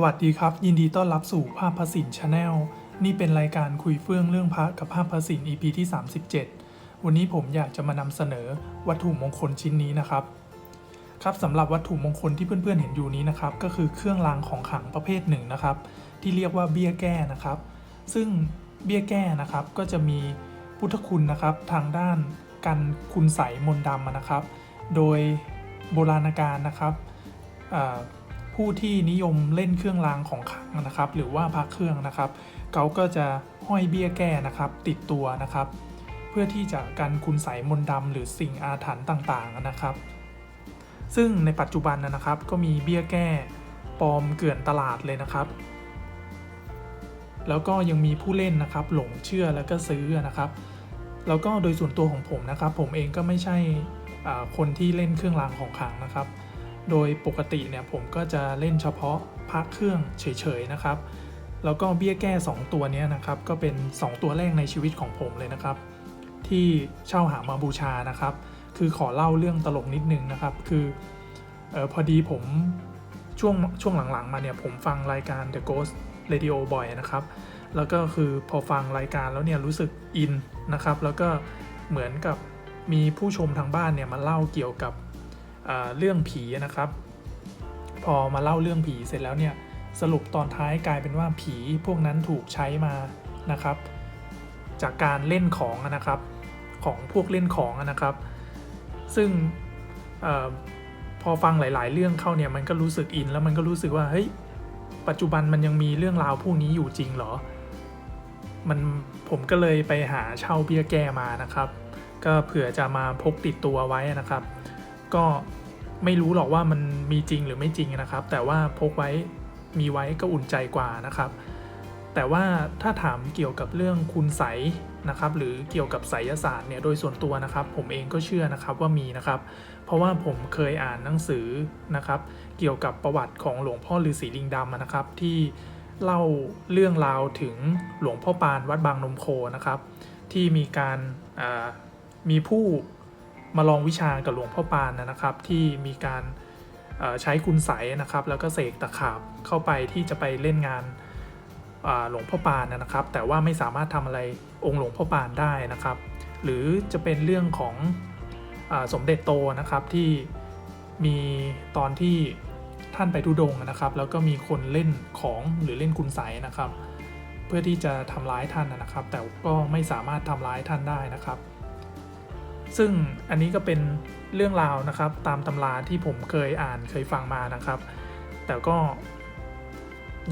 สวัสดีครับ ยินดีต้อนรับสู่ภาพพระสินชาแนลนี่เป็นรายการคุยเฟื่องเรื่องพระกับภาพพระสิน EP ที่ 37 วันนี้ผมอยากจะมานำเสนอวัตถุมงคลชิ้นนี้นะครับ ครับสำหรับวัตถุมงคลที่เพื่อนๆเห็นอยู่นี้นะครับ ก็คือเครื่องรางของขลังประเภทหนึ่งนะครับ ที่เรียกว่าเบี้ยแก้นะครับ ซึ่งเบี้ยแก้นะครับก็จะมีพุทธคุณนะครับ ทางด้านการคุณใสมนต์ดำนะครับ โดยโบราณกาลนะครับ ผู้ที่นิยมเล่นเครื่องรางของขลังนะครับ หรือว่าพระเครื่องนะครับเขาก็จะห้อยเบี้ยแก้นะครับ ติดตัวนะครับ เพื่อที่จะกันคุณใสยมนต์ดำหรือสิ่งอาถรรพ์ต่างๆนะครับ ซึ่งในปัจจุบันนะครับก็มีเบี้ยแก้ปลอมเกลื่อนตลาดเลยนะครับ แล้วก็ยังมีผู้เล่นนะครับ หลงเชื่อแล้วก็ซื้อนะครับ แล้วก็โดยส่วนตัวของผมนะครับ ผมเองก็ไม่ใช่คนที่เล่นเครื่องรางของขลังนะครับ โดยปกติเนี่ยผมก็จะเล่นเฉพาะพระเครื่องเฉยๆนะครับ แล้วก็เบี้ยแก้ 2 ตัวนี้นะครับก็เป็น 2 ตัวแรกในชีวิตของผมเลยนะครับ ที่เช่าหามาบูชานะครับ คือขอเล่าเรื่องตลกนิดนึงนะครับ คือออพอดีผมช่วงช่วงหลังๆ มาเนี่ยผมฟังรายการ The Ghost Radio บ่อยนะครับ แล้วก็คือพอฟังรายการแล้วเนี่ยรู้สึกอินนะครับ แล้วก็เหมือนกับมีผู้ชมทางบ้านเนี่ยมาเล่าเกี่ยวกับ เรื่องผีนะครับ พอมาเล่าเรื่องผีเสร็จแล้วเนี่ยสรุปตอนท้ายกลายเป็นว่าผีพวกนั้นถูกใช้มานะครับ จากการเล่นของนะครับของพวกเล่นของนะครับ ซึ่งออพอฟังหลาย ๆ เรื่องเข้าเนี่ยมันก็รู้สึกอินแล้วมันก็รู้สึกว่าเฮ้ยปัจจุบันมันยังมีเรื่องราวพวกนี้อยู่จริงเหรอ มันผมก็เลยไปหาเช่าเบี้ยแก้มานะครับ ก็เผื่อจะมาพกติดตัวไว้นะครับ ก็ ไม่รู้หรอกว่ามันมีจริงหรือไม่จริงนะครับ แต่ว่าพกไว้มีไว้ก็อุ่นใจกว่านะครับ แต่ว่าถ้าถามเกี่ยวกับเรื่องคุณใสยนะครับ หรือเกี่ยวกับไสยศาสตร์เนี่ยโดยส่วนตัวนะครับ ผมเองก็เชื่อนะครับว่ามีนะครับ เพราะว่าผมเคยอ่านหนังสือนะครับ เกี่ยวกับประวัติของหลวงพ่อฤาษีลิงดำนะครับ ที่เล่าเรื่องราวถึงหลวงพ่อปานวัดบางนมโคนะครับ ที่มีการมีผู้ มาลองวิชากับหลวงพ่อปานนะครับ ที่มีการใช้คุณใสยนะครับ แล้วก็เสกตะขาบเข้าไปที่จะไปเล่นงานหลวงพ่อปานนะครับ แต่ว่าไม่สามารถทำอะไรองค์หลวงพ่อปานได้นะครับ หรือจะเป็นเรื่องของอสมเด็จโตนะครับที่มีตอนที่ท่านไปทุดงนะครับ แล้วก็มีคนเล่นของหรือเล่นคุณใสยนะครับ เพื่อที่จะทำร้ายท่านนะครับ แต่ก็ไม่สามารถทำร้ายท่านได้นะครับ ซึ่งอันนี้ก็เป็นเรื่องราวนะครับ ตามตำราที่ผมเคยอ่านเคยฟังมานะครับ แต่ก็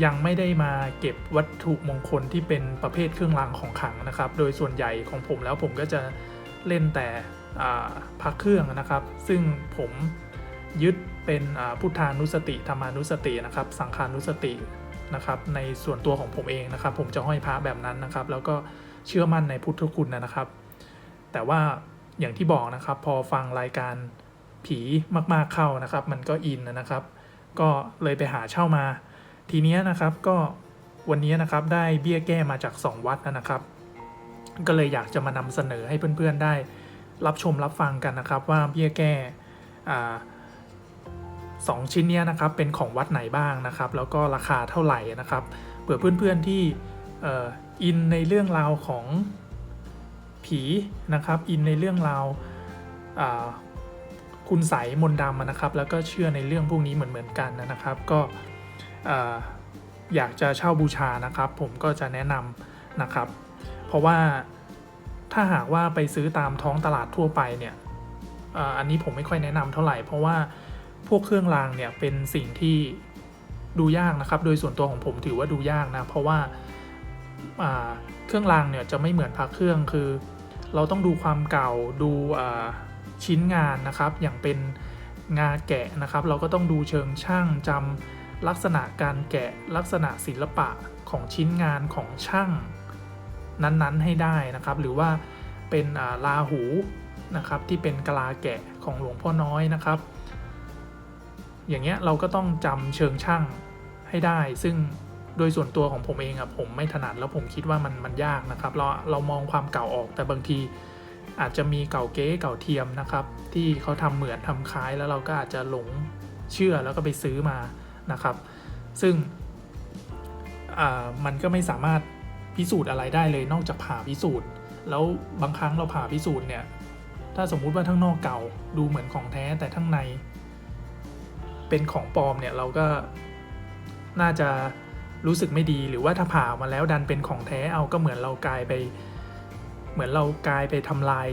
ยังไม่ได้มาเก็บวัตถุมงคลที่เป็นประเภทเครื่องรางของขลังนะครับ โดยส่วนใหญ่ของผมแล้วผมก็จะเล่นแต่พระเครื่องนะครับ ซึ่งผมยึดเป็นพุทธานุสติธรรมานุสตินะครับ สังขานุสตินะครับ ในส่วนตัวของผมเองนะครับ ผมจะห้อยพระแบบนั้นนะครับ แล้วก็เชื่อมั่นในพุทธคุณนะครับ แต่ว่า อย่างที่บอกนะครับ พอฟังรายการผีมากๆเข้านะครับ มันก็อินนะครับ ก็เลยไปหาเช่ามา ทีเนี้ยนะครับก็วันนี้นะครับได้เบี้ยแก้มาจาก 2 วัดนะครับ ก็เลยอยากจะมานำเสนอให้เพื่อนๆได้ รับชมรับฟังกันนะครับ ว่าเบี้ยแก้สองชิ้นเนี้ยนะครับเป็นของวัดไหนบ้างนะครับ แล้วก็ราคาเท่าไหร่นะครับเผื่อเพื่อนๆที่อินในเรื่องราวของ ผีนะครับอินในเรื่องราวาคุณใสมนต์ดำนะครับ แล้วก็เชื่อในเรื่องพวกนี้เหมือนๆกันนะครับ ก็เอ่อยากจะเช่าบูชานะครับ ผมก็จะแนะนำนะครับ เพราะว่าถ้าหากว่าไปซื้อตามท้องตลาดทั่วไปเนี่ยอ,อันนี้ผมไม่ค่อยแนะนำเท่าไหร่ เพราะว่าพวกเครื่องรางเนี่ยเป็นสิ่งที่ดูยากนะครับ โดยส่วนตัวของผมถือว่าดูยากนะ เพราะว่าอ่าเครื่องรางเนี่ยจะไม่เหมือนพระเครื่องคือ เราต้องดูความเก่าดูชิ้นงานนะครับ อย่างเป็นงาแกะนะครับ เราก็ต้องดูเชิงช่างจำลักษณะการแกะลักษณะศิลปะของชิ้นงานของช่างนั้นๆให้ได้นะครับ หรือว่าเป็นลาหูนะครับที่เป็นกลาแกะของหลวงพ่อน้อยนะครับ อย่างเงี้ยเราก็ต้องจำเชิงช่างให้ได้ซึ่ง โดยส่วนตัวของผมเองอะผมไม่ถนัดแล้วผมคิดว่ามันมันยากนะครับ เราเรามองความเก่าออกแต่บางทีอาจจะมีเก่าเก๊เก่าเทียมนะครับ ที่เขาทำเหมือนทำคล้ายแล้วเราก็อาจจะหลงเชื่อแล้วก็ไปซื้อมานะครับ ซึ่งมันก็ไม่สามารถพิสูจน์อะไรได้เลยนอกจากผ่าพิสูจน์ แล้วบางครั้งเราผ่าพิสูจน์เนี่ย ถ้าสมมุติว่าทั้งนอกเก่าดูเหมือนของแท้แต่ทั้งใน เป็นของปลอมเนี่ยเราก็น่าจะ รู้สึกไม่ดีหรือว่าถ้าผ่าออกมาแล้วดันเป็นของแท้เอาก็เหมือนเรากลายไป เหมือนเรากลายไปทำลาย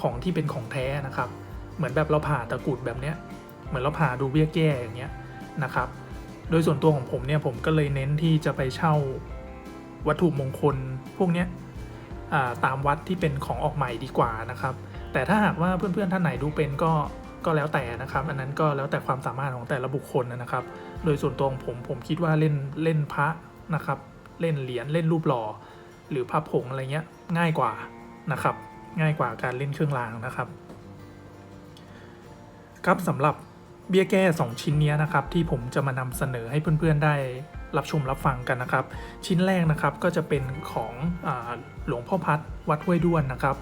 ของที่เป็นของแท้นะครับ เหมือนแบบเราผ่าตะกุดแบบเนี้ยเหมือนเราผ่าดูเบี้ยแก้อย่างเงี้ยนะครับ โดยส่วนตัวของผมเนี่ยผมก็เลยเน้นที่จะไปเช่าวัตถุมงคลพวกเนี้ยตามวัดที่เป็นของออกใหม่ดีกว่านะครับ แต่ถ้าหากว่าเพื่อนๆท่านไหนดูเป็นก็ ก็แล้วแต่นะครับ อันนั้นก็แล้วแต่ความสามารถของแต่ละบุคคลนะครับ โดยส่วนตัวของผมผมคิดว่าเล่นเล่นพระนะครับ เล่นเหรียญเล่นรูปหล่อ หรือพระผงอะไรเงี้ยง่ายกว่านะครับ ง่ายกว่าการเล่นเครื่องรางนะครับ ครับสำหรับเบี้ยแก้ 2 ชิ้นนี้นะครับ ที่ผมจะมานำเสนอให้เพื่อนๆได้รับชมรับฟังกันนะครับ ชิ้นแรกนะครับก็จะเป็นของอหลวงพ่อพัดวัดห้วยด้วนนะครับ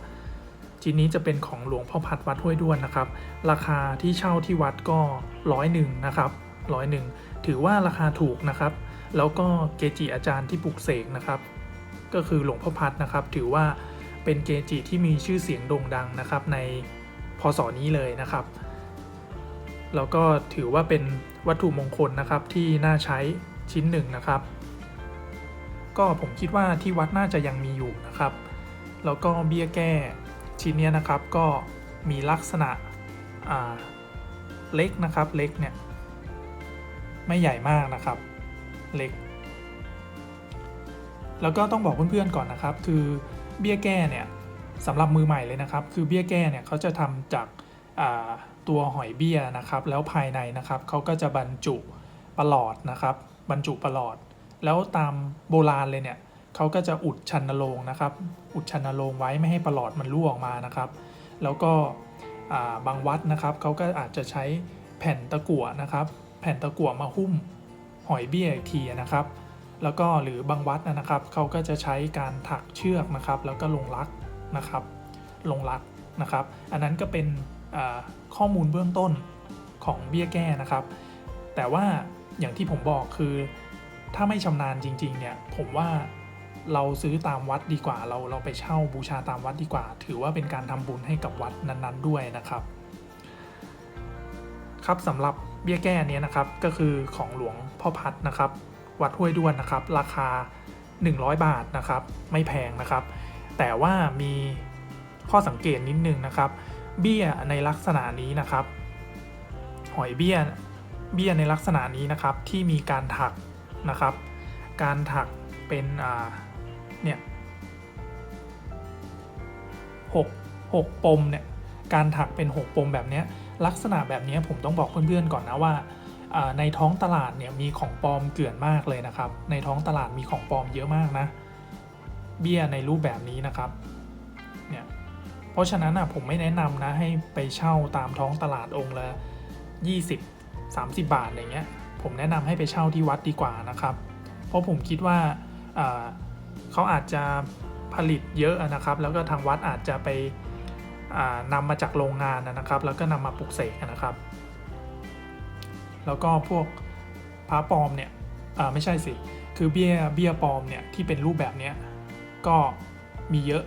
ชิ้นนี้จะเป็นของหลวงพ่อพัดวัดห้วยด้วนนะครับ ราคาที่เช่าที่วัดก็ร้อยหนึ่งนะครับร้อยหนึ่งถือว่าราคาถูกนะครับ แล้วก็เกจิอาจารย์ที่ปลุกเสกนะครับ ก็คือหลวงพ่อพัดนะครับ ถือว่าเป็นเกจิที่มีชื่อเสียงโด่งดังนะครับ ในพศนี้เลยนะครับ แล้วก็ถือว่าเป็นวัตถุมงคลนะครับที่น่าใช้ชิ้นหนึ่งนะครับ ก็ผมคิดว่าที่วัดน่าจะยังมีอยู่นะครับ แล้วก็เบี้ยแก้ ชิ้นเนี้ยนะครับก็มีลักษณะเล็กนะครับเล็กเนี่ยไม่ใหญ่มากนะครับเล็ก แล้วก็ต้องบอกเพื่อนๆก่อนนะครับ คือเบี้ยแก้เนี่ยสำหรับมือใหม่เลยนะครับ คือเบี้ยแก้เนี่ยเขาจะทำจากาตัวหอยเบี้ยนะครับ แล้วภายในนะครับเขาก็จะบรรจุประหลอดนะครับ บรรจุประหลอด แล้วตามโบราณเลยเนี่ย เขาก็จะอุดชันโลงนะครับ อุดชันโลงไว้ไม่ให้ประหลอดมันรั่วออกมานะครับ แล้วก็บางวัดนะครับเขาก็อาจจะใช้แผ่นตะกั่วนะครับ แผ่นตะกั่วมาหุ้มหอยเบี้ยอีกทีนะครับ แล้วก็หรือบางวัดนะครับเขาก็จะใช้การถักเชือกนะครับ แล้วก็ลงรักนะครับ ลงรักนะครับ อันนั้นก็เป็นข้อมูลเบื้องต้นของเบี้ยแก้นะครับ แต่ว่าอย่างที่ผมบอกคือถ้าไม่ชำนาญจริงๆเนี่ยผมว่า เราซื้อตามวัดดีกว่า เราเราไปเช่าบูชาตามวัดดีกว่า ถือว่าเป็นการทำบุญให้กับวัดนั้นๆ ด้วยนะครับ ครับสำหรับเบี้ยแก้เนี้ยนะครับก็คือของหลวงพ่อพัดนะครับ วัดห้วยด้วนนะครับ ราคา 100 บาทนะครับ ไม่แพงนะครับ แต่ว่ามีข้อสังเกตนิดนึงนะครับ เบี้ยในลักษณะนี้นะครับ หอยเบี้ยเบี้ยในลักษณะนี้นะครับที่มีการถักนะครับ การถักเป็นอ่า เนี่ยหกหกปมเนี่ยการถักเป็นหกปมแบบนี้ลักษณะแบบนี้ผมต้องบอกเพื่อนๆก่อนนะว่า ในท้องตลาดเนี่ยมีของปลอมเกลื่อนมากเลยนะครับ ในท้องตลาดมีของปลอมเยอะมากนะ เบี้ยในรูปแบบนี้นะครับเนี่ยเพราะฉะนั้นอะผมไม่แนะนำนะให้ไปเช่าตามท้องตลาดองค์ละ20 30 บาทอะไรเงี้ยผมแนะนำให้ไปเช่าที่วัดดีกว่านะครับ เพราะผมคิดว่าอ่า เขาอาจจะผลิตเยอะนะครับ แล้วก็ทางวัดอาจจะไปอ่านำมาจากโรงงานนะครับ แล้วก็นำมาปลุกเสกนะครับ แล้วก็พวกพระปลอมเนี่ยไม่ใช่สิ คือเบี้ยเบี้ยปลอมเนี่ยที่เป็นรูปแบบเนี้ยก็มีเยอะ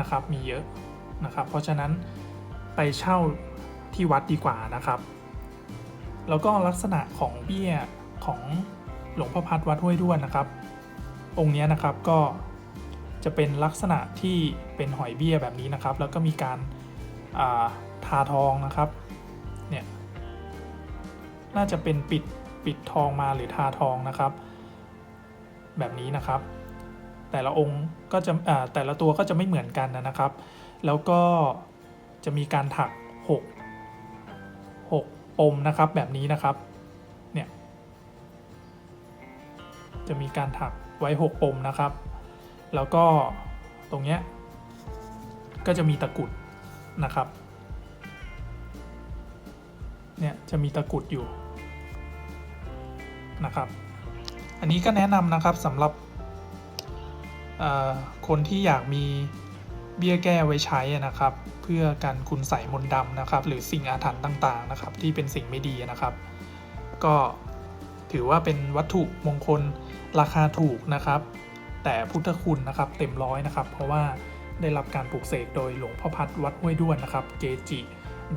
นะครับ มีเยอะนะครับ เพราะฉะนั้นไปเช่าที่วัดดีกว่านะครับ แล้วก็ลักษณะของเบี้ยของหลวงพ่อพัดวัดห้วยด้วนนะครับ องค์นี้นะครับก็จะเป็นลักษณะที่เป็นหอยเบี้ยแบบนี้นะครับ แล้วก็มีการาทาทองนะครับเนี่ยน่าจะเป็นปิดปิดทองมาหรือทาทองนะครับ แบบนี้นะครับ แต่ละองค์ก็จะแต่ละตัวก็จะไม่เหมือนกันนะครับ แล้วก็จะมีการถักหกหกปมนะครับแบบนี้นะครับเนี่ยจะมีการถัก ไว้ 6 ปมนะครับ แล้วก็ตรงเนี้ยก็จะมีตะกุดนะครับ เนี่ยจะมีตะกุดอยู่นะครับ อันนี้ก็แนะนำนะครับสำหรับคนที่อยากมีเบี้ยแก้ไว้ใช้นะครับ เพื่อการคุณใส่มนต์ดำนะครับ หรือสิ่งอาถรรพ์ต่างๆนะครับ ที่เป็นสิ่งไม่ดีนะครับ ก็ ถือว่าเป็นวัตถุมงคลราคาถูกนะครับ แต่พุทธคุณนะครับเต็มร้อยนะครับ เพราะว่าได้รับการปลูกเสกโดยหลวงพ่อพัดวัดห้วยด้วนนะครับ เกจิ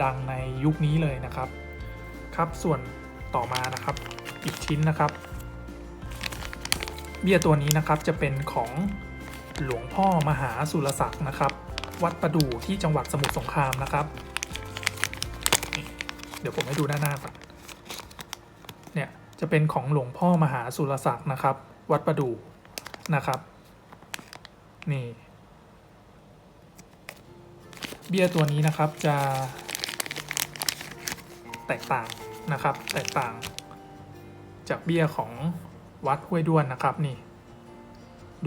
ดังในยุคนี้เลยนะครับ ครับส่วนต่อมานะครับอีกชิ้นนะครับ เบี้ยตัวนี้นะครับจะเป็นของหลวงพ่อมหาสุรศักดิ์นะครับ วัดประดู่ที่จังหวัดสมุทรสงครามนะครับ เดี๋ยวผมให้ดูด้านหน้าก่อน จะเป็นของหลวงพ่อมหาสุรศักดิ์นะครับ วัดประดู่นะครับ นี่เบี้ยตัวนี้นะครับจะแตกต่างนะครับ แตกต่าง จากเบี้ยของวัดห้วยด้วนนะครับนี่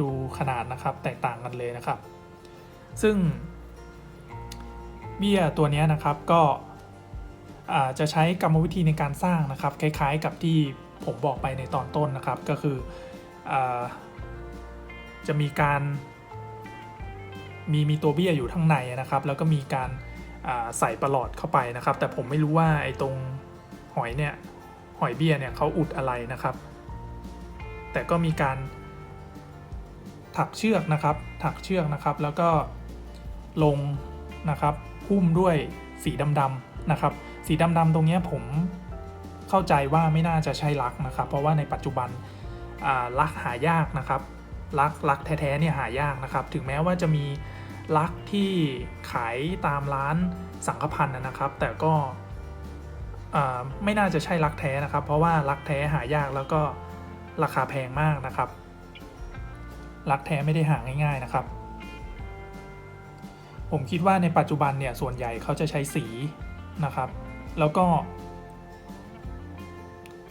ดูขนาดนะครับแตกต่างกันเลยนะครับ ซึ่งเบี้ยตัวนี้นะครับก็ จะใช้กรรมวิธีในการสร้างนะครับ คล้ายๆกับที่ผมบอกไปในตอนต้นนะครับ ก็คืออจะมีการมีมีตัวเบี้ยอยู่ข้างในนะครับ แล้วก็มีการใส่ประหลอดเข้าไปนะครับ แต่ผมไม่รู้ว่าไอ้ตรงหอยเนี่ยหอยเบี้ยเนี่ยเขาอุดอะไรนะครับ แต่ก็มีการถักเชือกนะครับ ถักเชือกนะครับ แล้วก็ลงนะครับหุ้มด้วยสีดำๆนะครับ สีดำๆตรงนี้ผมเข้าใจว่าไม่น่าจะใช่ลักนะครับ เพราะว่าในปัจจุบันลักหายากนะครับ ลักลักแท้ๆเนี่ยหายากนะครับ ถึงแม้ว่าจะมีลักที่ขายตามร้านสังฆพันธ์นะครับ แต่ก็ไม่น่าจะใช่ลักแท้นะครับ เพราะว่าลักแท้หายากแล้วก็ราคาแพงมากนะครับรักแท้ไม่ได้หาง่าย ๆนะครับ ผมคิดว่าในปัจจุบันเนี่ยส่วนใหญ่เขาจะใช้สีนะครับ แล้วก็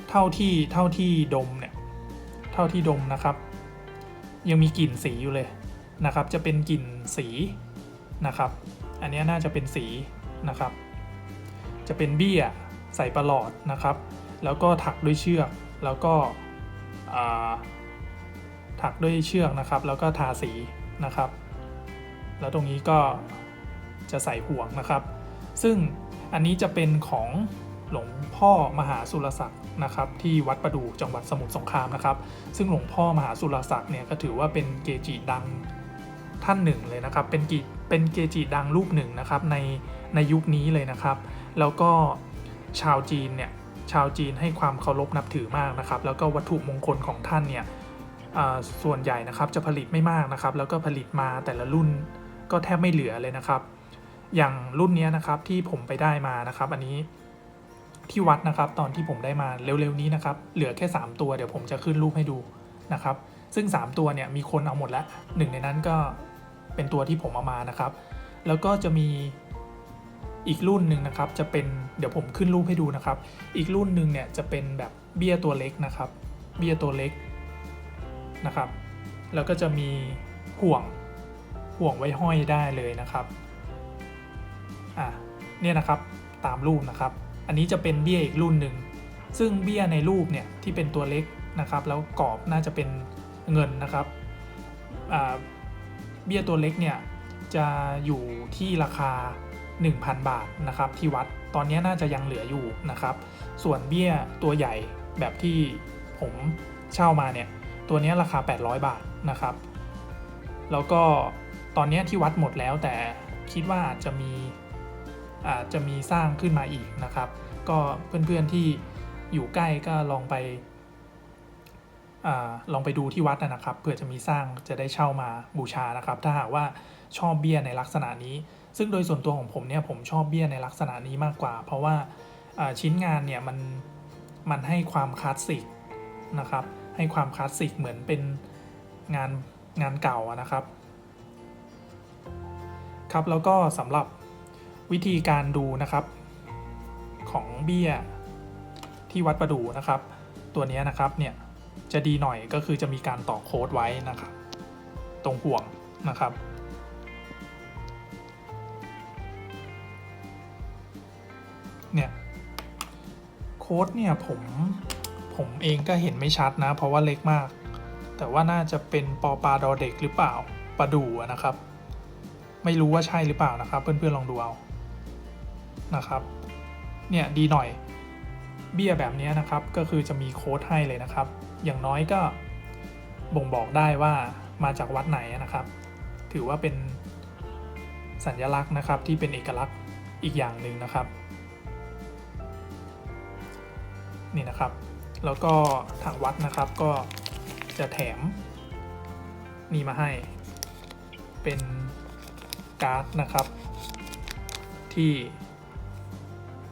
เท่าที่เท่าที่ดมเนี่ย เท่าที่ดมนะครับ ยังมีกลิ่นสีอยู่เลยนะครับ จะเป็นกลิ่นสีนะครับ อันนี้น่าจะเป็นสีนะครับ จะเป็นเบี้ยใส่ประหลอดนะครับ แล้วก็ถักด้วยเชือกแล้วก็ถักด้วยเชือกนะครับ แล้วก็ทาสีนะครับ แล้วตรงนี้ก็จะใส่ห่วงนะครับ ซึ่ง อันนี้จะเป็นของหลวงพ่อมหาสุรศักดิ์นะครับที่วัดประดู่จังหวัดสมุทรสงครามนะครับ ซึ่งหลวงพ่อมหาสุรศักดิ์เนี่ยก็ถือว่าเป็นเกจิดังท่านหนึ่งเลยนะครับ เป็นกิเป็นเกจิดังรูปหนึ่งนะครับในในยุคนี้เลยนะครับ แล้วก็ชาวจีนเนี่ยชาวจีนให้ความเคารพนับถือมากนะครับ แล้วก็วัตถุมงคลของท่านเนี่ยส่วนใหญ่นะครับจะผลิตไม่มากนะครับ แล้วก็ผลิตมาแต่ละรุ่นก็แทบไม่เหลือเลยนะครับ อย่างรุ่นนี้นะครับที่ผมไปได้มานะครับ อันนี้ที่วัดนะครับตอนที่ผมได้มาเร็วๆนี้นะครับเหลือแค่ 3 ตัวเดี๋ยวผมจะขึ้นรูปให้ดูนะครับ ซึ่ง 3 ตัวเนี่ยมีคนเอาหมดแล้วหนึ่งในนั้นก็เป็นตัวที่ผมเอามานะครับ แล้วก็จะมีอีกรุ่นหนึ่งนะครับ จะเป็นเดี๋ยวผมขึ้นรูปให้ดูนะครับ อีกรุ่นหนึ่งเนี่ยจะเป็นแบบเบี้ยตัวเล็กนะครับ เบี้ยตัวเล็กนะครับ แล้วก็จะมีห่วงห่วงไว้ห้อยได้เลยนะครับ อะเนี่ยนะครับตามรูปนะครับ อันนี้จะเป็นเบี้ยอีกรุ่นหนึ่งซึ่งเบี้ยในรูปเนี่ยที่เป็นตัวเล็กนะครับ แล้วกรอบน่าจะเป็นเงินนะครับเบี้ยตัวเล็กเนี่ยจะอยู่ที่ราคา 1,000 บาทนะครับที่วัดตอนนี้น่าจะยังเหลืออยู่นะครับ ส่วนเบี้ยตัวใหญ่แบบที่ผมเช่ามาเนี่ยตัวนี้ราคา 800 บาทนะครับ แล้วก็ตอนนี้ที่วัดหมดแล้วแต่คิดว่าอาจจะมี อาจจะมีสร้างขึ้นมาอีกนะครับ ก็เพื่อนๆที่อยู่ใกล้ก็ลองไปอลองไปดูที่วัดนะครับเผื่อจะมีสร้างจะได้เช่ามาบูชานะครับ ถ้าหากว่าชอบเบี้ยในลักษณะนี้ ซึ่งโดยส่วนตัวของผมเนี่ยผมชอบเบี้ยในลักษณะนี้มากกว่า เพราะว่าชิ้นงานเนี่ยมันมันให้ความคลาสสิกนะครับ ให้ความคลาสสิกเหมือนเป็นงานงานเก่านะครับครับแล้วก็สำหรับ วิธีการดูนะครับ ของเบี้ยที่วัดประดูนะครับ ตัวนี้นะครับเนี่ยจะดีหน่อยก็คือจะมีการต่อโค้ดไว้นะครับ ตรงห่วงนะครับ เนี่ยโค้ดเนี่ยผมผมเองก็เห็นไม่ชัดนะ เพราะว่าเล็กมาก แต่ว่าน่าจะเป็นปอปลาดอเด็กหรือเปล่าปลาดูนะครับ ไม่รู้ว่าใช่หรือเปล่านะครับ เพื่อนๆลองดูเอา นะครับ เนี่ยดีหน่อยเบี้ยแบบนี้นะครับ ก็คือจะมีโค้ดให้เลยนะครับ อย่างน้อยก็บ่งบอกได้ว่ามาจากวัดไหนนะครับ ถือว่าเป็นสัญลักษณ์นะครับที่เป็นเอกลักษณ์อีกอย่างหนึ่งนะครับ นี่นะครับ แล้วก็ทางวัดนะครับก็จะแถมนี่มาให้เป็นการ์ดนะครับ ที่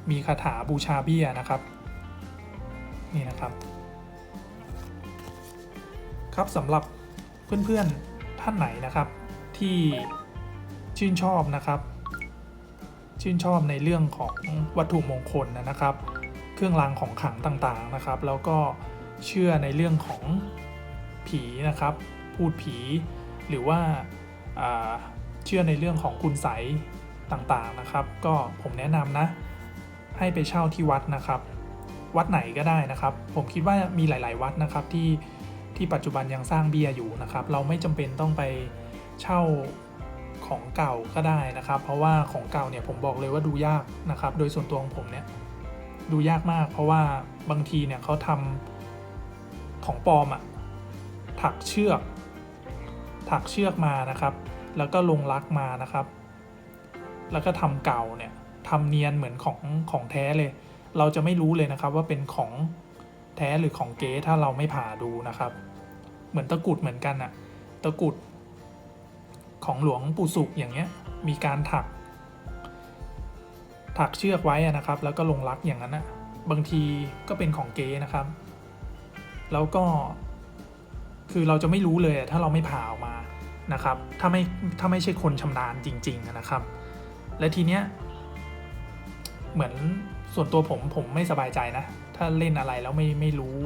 มีคาถาบูชาเบี้ยนะครับ นี่นะครับ ครับสำหรับเพื่อนๆท่านไหนนะครับ ที่ชื่นชอบนะครับ ชื่นชอบในเรื่องของวัตถุมงคลนะครับ เครื่องรางของขลังต่างๆนะครับ แล้วก็เชื่อในเรื่องของผีนะครับ พูดผีหรือว่าเชื่อในเรื่องของคุณไสยต่างๆนะครับ ก็ผมแนะนำนะ ให้ไปเช่าที่วัดนะครับ วัดไหนก็ได้นะครับ ผมคิดว่ามีหลาย ๆ วัดนะครับที่ที่ปัจจุบันยังสร้างเบียร์อยู่นะครับ เราไม่จำเป็นต้องไปเช่าของเก่าก็ได้นะครับ เพราะว่าของเก่าเนี่ยผมบอกเลยว่าดูยากนะครับ โดยส่วนตัวของผมเนี่ยดูยากมาก เพราะว่าบางทีเนี่ยเขาทำของปลอมอะถักเชือก ถักเชือกมานะครับ แล้วก็ลงลักมานะครับ แล้วก็ทำเก่าเนี่ย ทำเนียนเหมือนของของแท้เลย เราจะไม่รู้เลยนะครับว่าเป็นของแท้หรือของเก๊ถ้าเราไม่ผ่าดูนะครับ เหมือนตะกรุดเหมือนกันอะตะกรุดของหลวงปู่สุขอย่างเงี้ยมีการถัก ถักเชือกไว้นะครับ แล้วก็ลงลักอย่างนั้นอะบางทีก็เป็นของเก๊นะครับ แล้วก็คือเราจะไม่รู้เลยอะถ้าเราไม่ผ่าออกมานะครับ ถ้าไม่ถ้าไม่ใช่คนชำนาญจริง ๆนะครับ และทีเนี้ย เหมือนส่วนตัวผมผมไม่สบายใจนะ ถ้าเล่นอะไรแล้วไม่ไม่รู้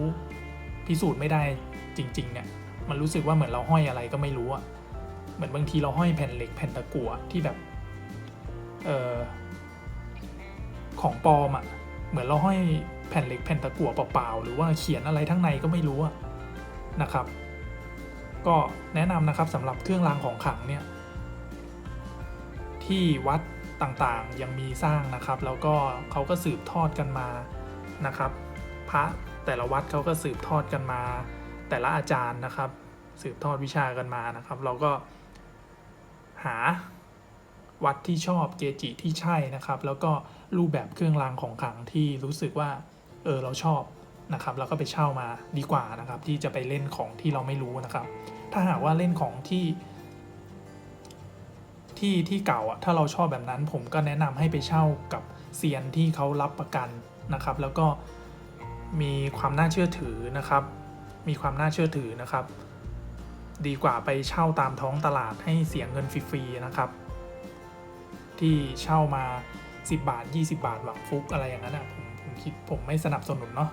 พิสูจน์ไม่ได้จริงๆเนี่ยมันรู้สึกว่าเหมือนเราห้อยอะไรก็ไม่รู้อะเหมือนบางทีเราห้อยแผ่นเหล็กแผ่นตะกั่วที่แบบเออของปลอมอะเหมือนเราห้อยแผ่นเหล็กแผ่นตะกั่วเปล่าๆหรือว่าเขียนอะไรทั้งในก็ไม่รู้อะนะครับ ก็แนะนำนะครับสำหรับเครื่องรางของขลังเนี่ยที่วัด ต่างๆ ยังมีสร้างนะครับ แล้วก็เขาก็สืบทอดกันมานะครับ พระแต่ละวัดเขาก็สืบทอดกันมา แต่ละอาจารย์นะครับ สืบทอดวิชากันมานะครับ เราก็หาวัดที่ชอบเกจิที่ใช่นะครับ แล้วก็รูปแบบเครื่องรางของขลังที่รู้สึกว่าเออเราชอบนะครับ แล้วก็ไปเช่ามาดีกว่านะครับ ที่จะไปเล่นของที่เราไม่รู้นะครับ ถ้าหากว่าเล่นของที่ ที่ที่เก่าอะถ้าเราชอบแบบนั้นผมก็แนะนำให้ไปเช่ากับเซียนที่เขารับประกันนะครับ แล้วก็มีความน่าเชื่อถือนะครับ มีความน่าเชื่อถือนะครับ ดีกว่าไปเช่าตามท้องตลาดให้เสียเงินฟรีๆนะครับ ที่เช่ามา 10 บาท 20 บาทหวังฟุกอะไรอย่างนั้นอะผมผมคิดผมไม่สนับสนุนเนาะ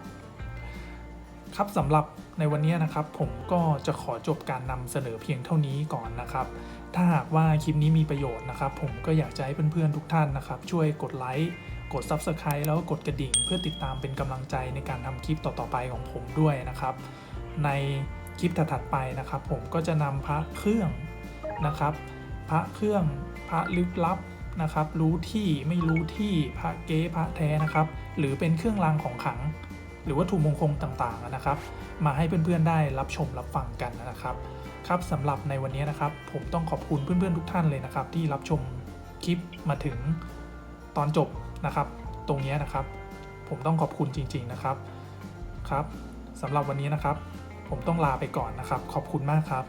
ครับสำหรับในวันนี้นะครับผมก็จะขอจบการนำเสนอเพียงเท่านี้ก่อนนะครับ ถ้าหากว่าคลิปนี้มีประโยชน์นะครับ ผมก็อยากจะให้เพื่อนๆทุกท่านนะครับ ช่วยกดไลค์กด Subscribe แล้วก็กดกระดิ่ง เพื่อติดตามเป็นกำลังใจในการทำคลิปต่อๆไปของผมด้วยนะครับ ในคลิปถัดๆไปนะครับ ผมก็จะนำพระเครื่องนะครับ พระเครื่องพระลึกลับนะครับ รู้ที่ไม่รู้ที่พระเก๊พระแท้นะครับ หรือเป็นเครื่องรางของขลัง หรือวัตถุมงคลต่างๆนะครับ มาให้เพื่อนๆได้รับชมรับฟังกันนะครับ ครับสำหรับในวันนี้นะครับ ผมต้องขอบคุณเพื่อนๆทุกท่านเลยนะครับ ที่รับชมคลิปมาถึงตอนจบนะครับ ตรงนี้นะครับ ผมต้องขอบคุณจริง ๆนะครับครับสำหรับวันนี้นะครับ ผมต้องลาไปก่อนนะครับ ขอบคุณมากครับ